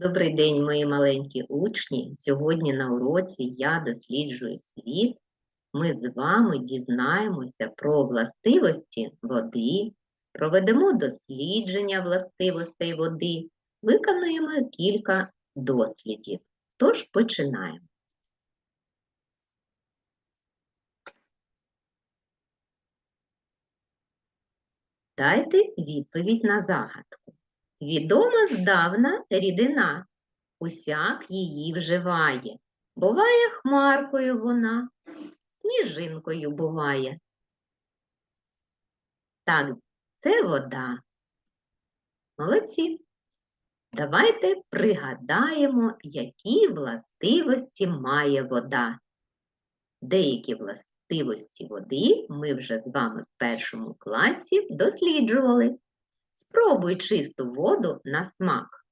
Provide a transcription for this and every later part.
Добрий день, мої маленькі учні. Сьогодні на уроці я досліджую світ. Ми з вами дізнаємося про властивості води, проведемо дослідження властивостей води, виконуємо кілька дослідів. Тож починаємо. Дайте відповідь на загадку. Відома здавна рідина, усяк її вживає. Буває хмаркою вона, сніжинкою буває. Так, це вода. Молодці. Давайте пригадаємо, які властивості має вода. Деякі властивості води ми вже з вами в першому класі досліджували. Спробуй чисту воду на смак.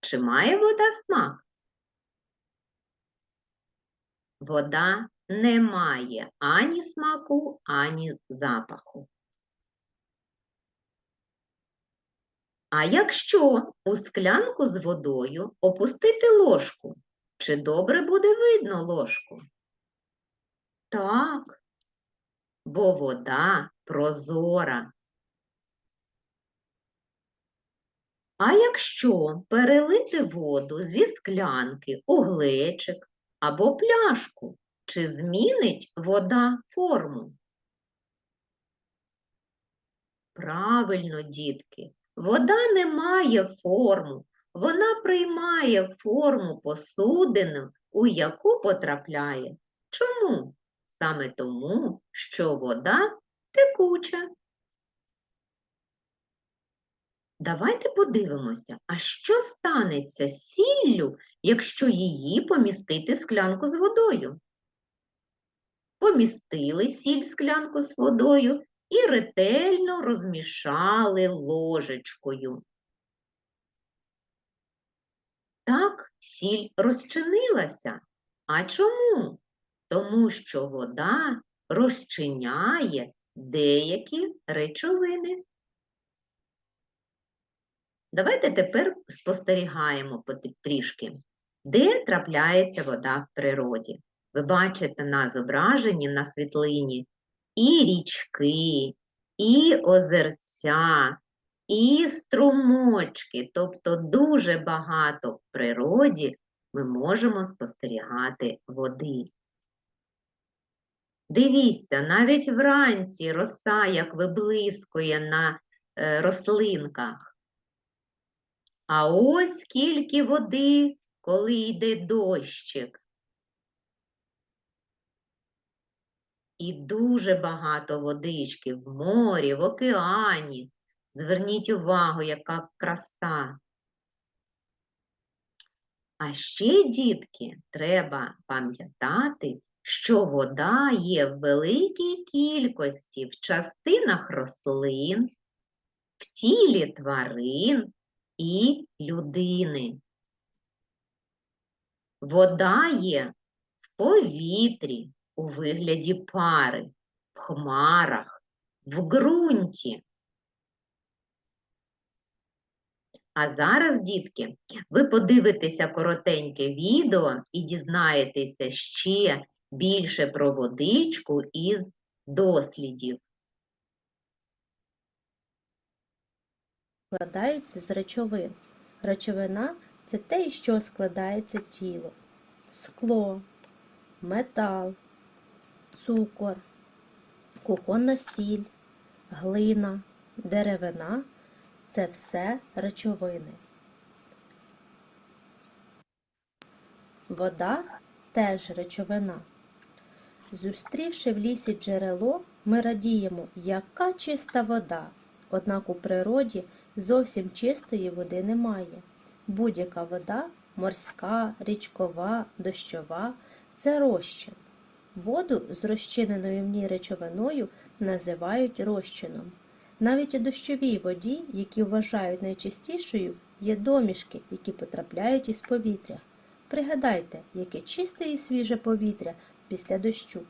Чи має вода смак? Вода не має ані смаку, ані запаху. А якщо у склянку з водою опустити ложку, чи добре буде видно ложку? Так, бо вода прозора. А якщо перелити воду зі склянки у глечик або пляшку, чи змінить вода форму? Правильно, дітки, вода не має форму, вона приймає форму посудину, у яку потрапляє. Чому? Саме тому, що вода текуча. Давайте подивимося, а що станеться з сіллю, якщо її помістити в склянку з водою? Помістили сіль в склянку з водою і ретельно розмішали ложечкою. Так, сіль розчинилася. А чому? Тому що вода розчиняє деякі речовини. Давайте тепер спостерігаємо трішки, де трапляється вода в природі. Ви бачите на зображенні на світлині і річки, і озерця, і струмочки, тобто дуже багато в природі ми можемо спостерігати води. Дивіться, навіть вранці роса як виблискує на е, рослинках. А ось скільки води, коли йде дощик. І дуже багато водички в морі, в океані. Зверніть увагу, яка краса. А ще, дітки, треба пам'ятати, що вода є в великій кількості в частинах рослин, в тілі тварин і людини. Вода є в повітрі, у вигляді пари, в хмарах, в ґрунті. А зараз, дітки, ви подивитеся коротеньке відео і дізнаєтеся ще більше про водичку із дослідів. Складаються з речовин. Речовина це те, із що складається тіло. Скло, метал, цукор, кухонна сіль, глина, деревина це все речовини. Вода теж речовина. Зустрівши в лісі джерело, ми радіємо, яка чиста вода. Однак у природі зовсім чистої води немає. Будь-яка вода морська, річкова, дощова це розчин. Воду з розчиненою в ній речовиною називають розчином. Навіть у дощовій воді, які вважають найчистішою, є домішки, які потрапляють із повітря. Пригадайте, яке чисте і свіже повітря після дощу.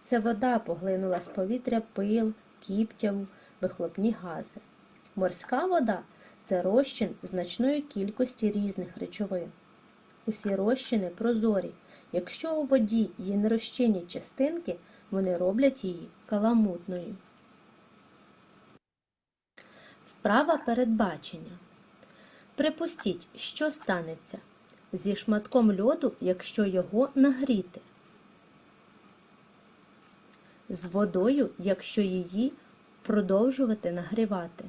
Ця вода поглинула з повітря пил, кіптяву, вихлопні гази. Морська вода це розчин значної кількості різних речовин. Усі розчини прозорі. Якщо у воді є нерозчинні частинки, вони роблять її каламутною. Вправа передбачення. Припустіть, що станеться зі шматком льоду, якщо його нагріти. З водою, якщо її продовжувати нагрівати.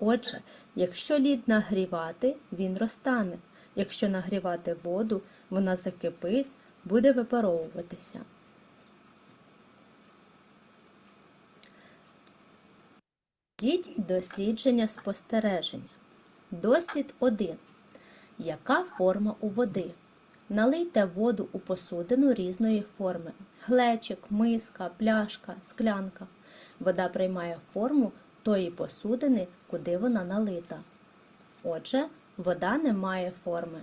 Отже, якщо лід нагрівати, він розтане. Якщо нагрівати воду, вона закипить, буде випаровуватися. Діть дослідження спостереження. Дослід 1. Яка форма у води? Налийте воду у посудину різної форми. Глечик, миска, пляшка, склянка. Вода приймає форму тої посудини, куди вона налита. Отже, вода не має форми.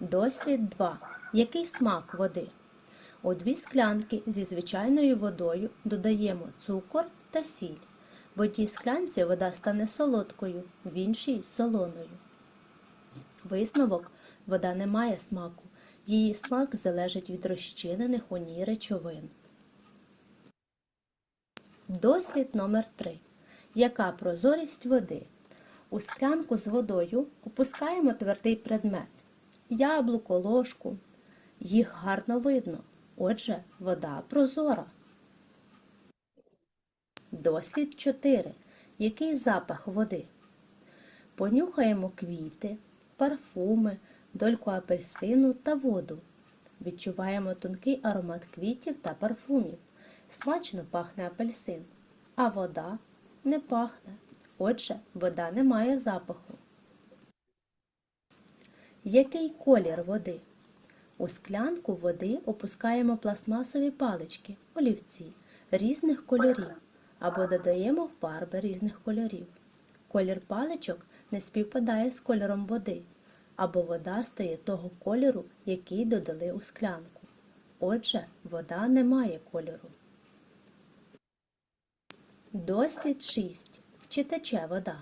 Дослід 2. Який смак води? У дві склянки зі звичайною водою додаємо цукор та сіль. В одній склянці вода стане солодкою, в іншій солоною. Висновок вода не має смаку. Її смак залежить від розчинених у ній речовин. Дослід номер 3. Яка прозорість води? У склянку з водою опускаємо твердий предмет яблуко, ложку. Їх гарно видно. Отже, вода прозора. Дослід 4. Який запах води? Понюхаємо квіти, парфуми, дольку апельсину та воду. Відчуваємо тонкий аромат квітів та парфумів. Смачно пахне апельсин, а вода не пахне. Отже, вода не має запаху. Який колір води? У склянку води опускаємо пластмасові палички, олівці різних кольорів або додаємо фарби різних кольорів. Колір паличок не співпадає з кольором води, або вода стає того кольору, який додали у склянку. Отже, вода не має кольору. Дослід 6. Чи вода?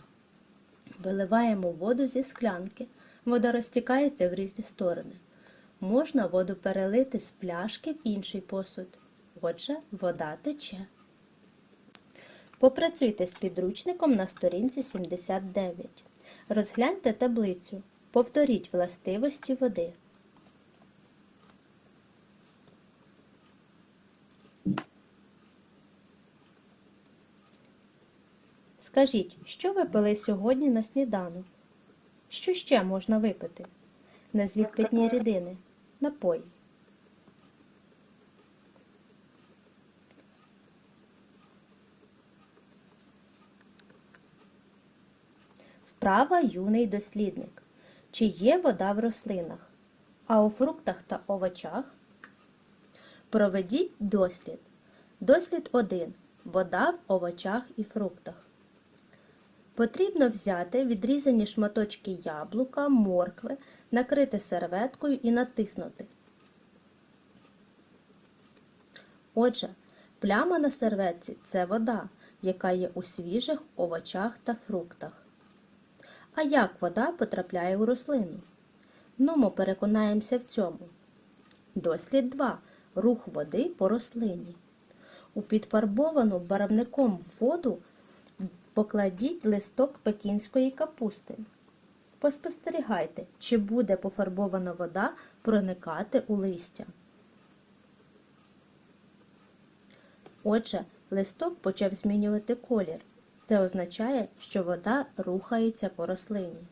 Виливаємо воду зі склянки. Вода розтікається в різні сторони. Можна воду перелити з пляшки в інший посуд. Отже, вода тече. Попрацюйте з підручником на сторінці 79. Розгляньте таблицю. Повторіть властивості води. Скажіть, що ви пили сьогодні на сніданок? Що ще можна випити? Назвіть питні рідини. Напої. Вправа юний дослідник. Чи є вода в рослинах? А у фруктах та овочах? Проведіть дослід. Дослід 1. Вода в овочах і фруктах. Потрібно взяти відрізані шматочки яблука, моркви, накрити серветкою і натиснути. Отже, пляма на серветці це вода, яка є у свіжих овочах та фруктах. А як вода потрапляє у рослину? Ну, ми переконаємося в цьому. Дослід 2. Рух води по рослині. У підфарбовану барвником воду покладіть листок пекінської капусти. Поспостерігайте, чи буде пофарбована вода проникати у листя. Отже, листок почав змінювати колір. Це означає, що вода рухається по рослині.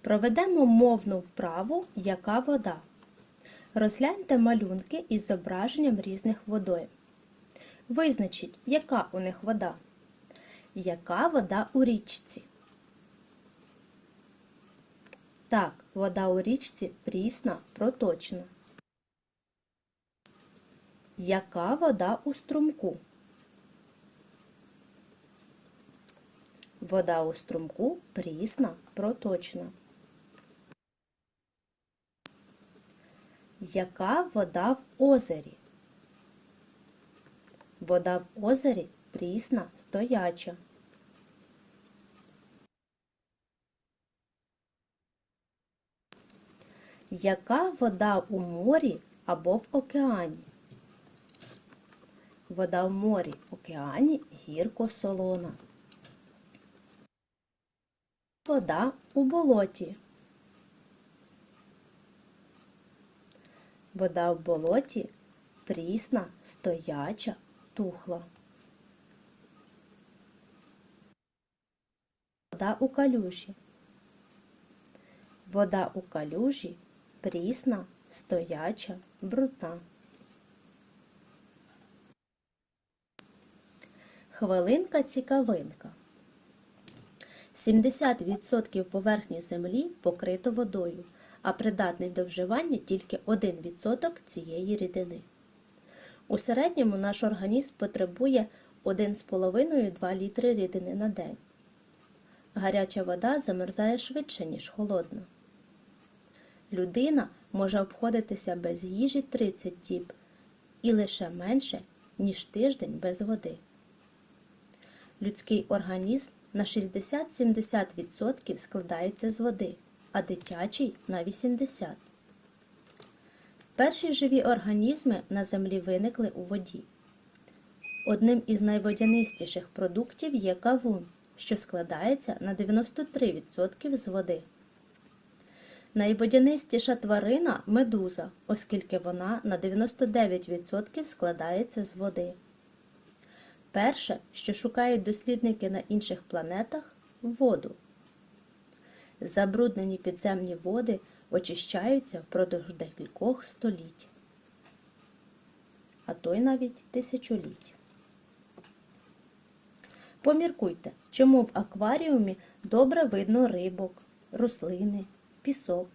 Проведемо мовну вправу Яка вода. Розгляньте малюнки із зображенням різних водойм. Визначіть, яка у них вода. Яка вода у річці? Так, вода у річці прісна, проточна. Яка вода у струмку? Вода у струмку прісна, проточна. Яка вода в озері? Вода в озері прісна, стояча. Яка вода у морі або в океані? Вода в морі, океані гірко-солона. Вода у болоті. Вода в болоті прісна, стояча, тухла. Вода у калюжі. Вода у калюжі прісна, стояча, брудна. Хвилинка цікавинка. 70% поверхні землі покрито водою, а придатний до вживання тільки 1% цієї рідини. У середньому наш організм потребує 1,5-2 літри рідини на день. Гаряча вода замерзає швидше, ніж холодна. Людина може обходитися без їжі 30 діб і лише менше, ніж тиждень без води. Людський організм на 60-70% складається з води, а дитячий на 80%. Перші живі організми на землі виникли у воді. Одним із найводянистіших продуктів є кавун, що складається на 93% з води. Найводянистіша тварина медуза, оскільки вона на 99% складається з води. Перше, що шукають дослідники на інших планетах воду. Забруднені підземні води очищаються впродовж декількох століть, а то й навіть тисячоліть. Поміркуйте, чому в акваріумі добре видно рибок, рослини, пісок.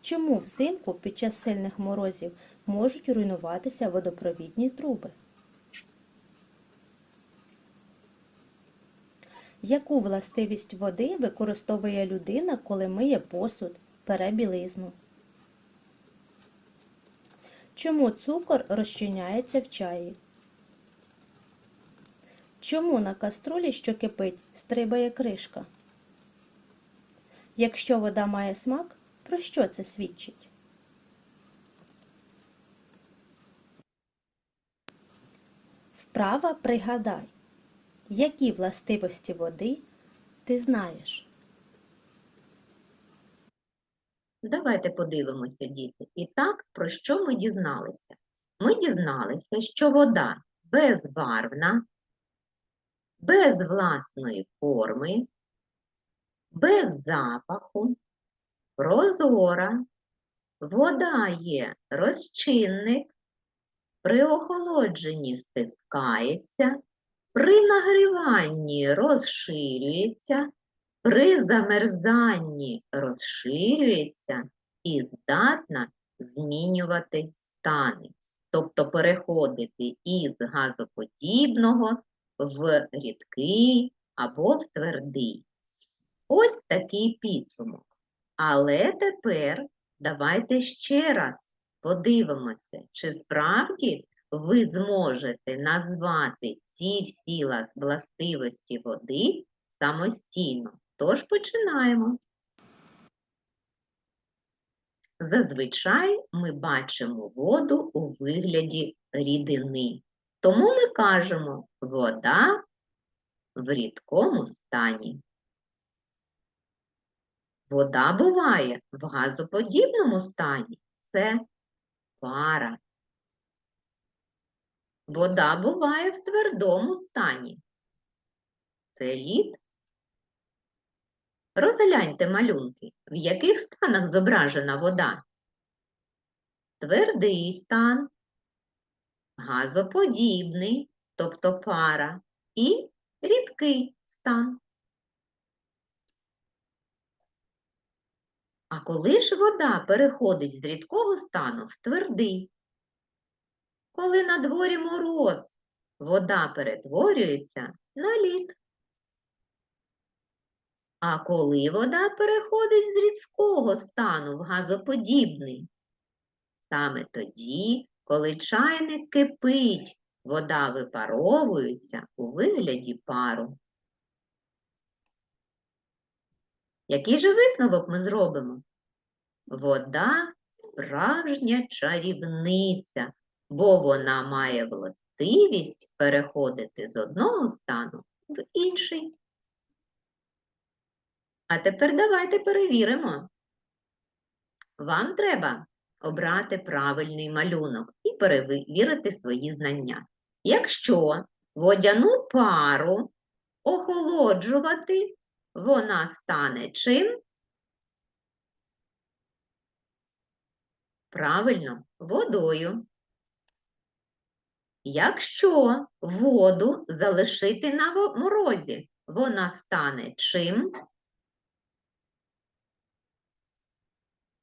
Чому взимку під час сильних морозів можуть руйнуватися водопровідні труби? Яку властивість води використовує людина, коли миє посуд, пере білизну? Чому цукор розчиняється в чаї? Чому на каструлі, що кипить, стрибає кришка? Якщо вода має смак, про що це свідчить? Вправа пригадай, які властивості води ти знаєш. Давайте подивимося, діти. І так, про що ми дізналися? Ми дізналися, що вода безбарвна, без власної форми, без запаху, прозора, вода є розчинник, при охолодженні стискається, при нагріванні розширюється, при замерзанні розширюється і здатна змінювати стани, тобто переходити із газоподібного в рідкий або в твердий. Ось такий підсумок. Але тепер давайте ще раз подивимося, чи справді ви зможете назвати ці всі властивості води самостійно. Тож починаємо. Зазвичай ми бачимо воду у вигляді рідини. Тому ми кажемо вода в рідкому стані. Вода буває в газоподібному стані. Це пара. Вода буває в твердому стані. Це лід. Розгляньте малюнки, в яких станах зображена вода. Твердий стан, газоподібний, тобто пара, і рідкий стан. А коли ж вода переходить з рідкого стану в твердий? Коли на дворі мороз, вода перетворюється на лід. А коли вода переходить з рідкого стану в газоподібний? Саме тоді, коли чайник кипить Вода випаровується у вигляді пару. Який же висновок ми зробимо? Вода справжня чарівниця, бо вона має властивість переходити з одного стану в інший. А тепер давайте перевіримо. Вам треба обрати правильний малюнок і перевірити свої знання. Якщо водяну пару охолоджувати, вона стане чим? Правильно, водою. Якщо воду залишити на морозі, вона стане чим?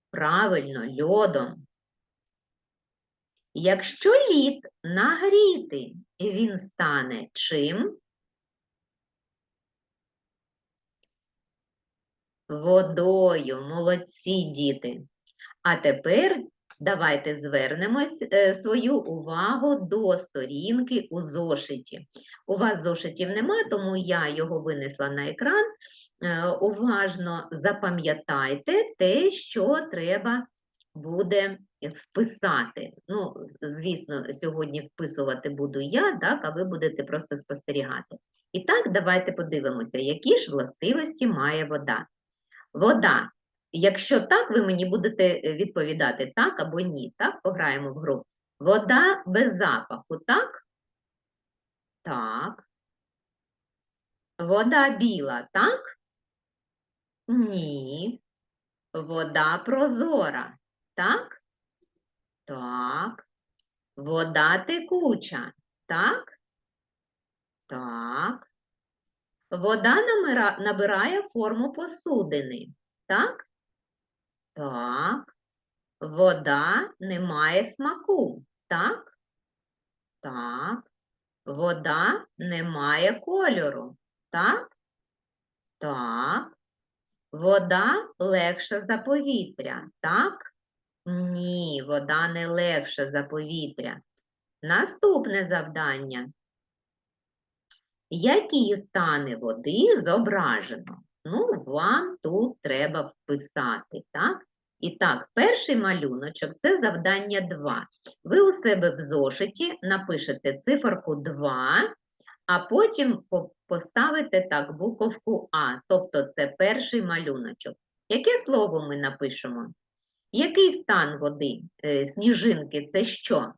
Правильно, льодом. Якщо лід нагріти, він стане чим? Водою. Молодці, діти. А тепер давайте звернемось е, свою увагу до сторінки у зошиті. У вас зошитів нема, тому я його винесла на екран. Е, Уважно запам'ятайте те, що треба буде вписати. Ну, звісно, сьогодні вписувати буду я, так, а ви будете просто спостерігати. І так, давайте подивимося, які ж властивості має вода. Вода. Якщо так, ви мені будете е, відповідати так або ні. Так, пограємо в гру. Вода без запаху, так? Так. Вода біла, так? Ні. Вода прозора, так? Так. Вода текуча, так? Так. Вода набирає форму посудини, так? Так. Вода не має смаку, так? Так. Вода не має кольору, так? Так. Вода легша за повітря, так? Ні, вода не легша за повітря. Наступне завдання. Які стани води зображено? Ну, вам тут треба вписати, так? І так, перший малюночок – це завдання 2. Ви у себе в зошиті напишете циферку 2, а потім поставите так буковку А, тобто це перший малюночок. Яке слово ми напишемо? Який стан води? Е, Сніжинки – це що?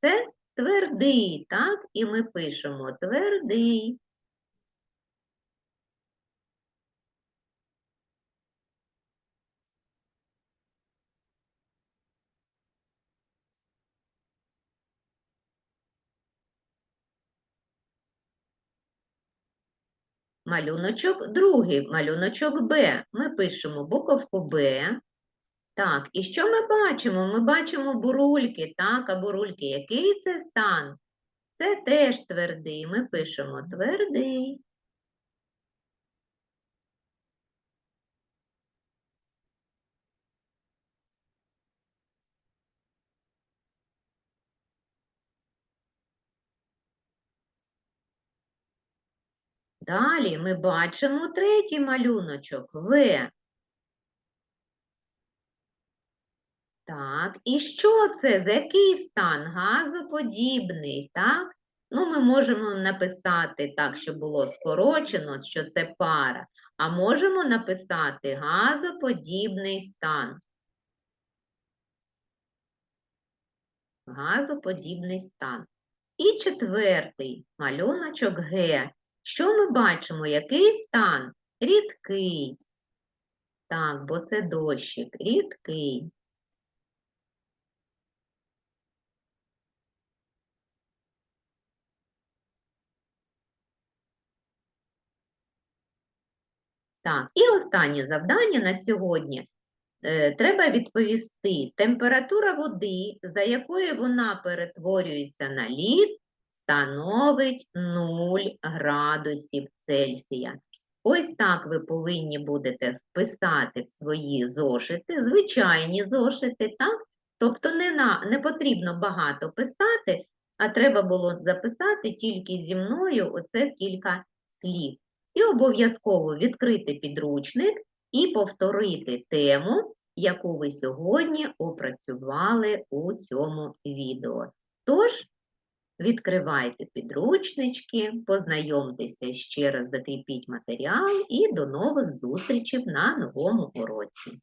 Це твердий, так? І ми пишемо твердий. Малюночок другий, малюночок Б. Ми пишемо буковку Б. Так, і що ми бачимо? Ми бачимо бурульки, так, а бурульки, який це стан? Це теж твердий. Ми пишемо твердий. Далі ми бачимо третій малюночок В. Так, і що це? За який стан? Газоподібний, так? Ну, ми можемо написати так, щоб було скорочено, що це пара, а можемо написати газоподібний стан. Газоподібний стан. І четвертий малюночок Г. Що ми бачимо? Який стан? Рідкий. Так, бо це дощик. Рідкий. Так, і останнє завдання на сьогодні. Е, Треба відповісти, температура води, за якою вона перетворюється на лід, становить 0 градусів Цельсія. Ось так ви повинні будете вписати в свої зошити, звичайні зошити, так? Тобто не, на, не потрібно багато писати, а треба було записати тільки зі мною оце кілька слів. І обов'язково відкрити підручник і повторити тему, яку ви сьогодні опрацювали у цьому відео. Тож, відкривайте підручнички, познайомтеся ще раз, закріпіть матеріал і до нових зустрічей на новому уроці.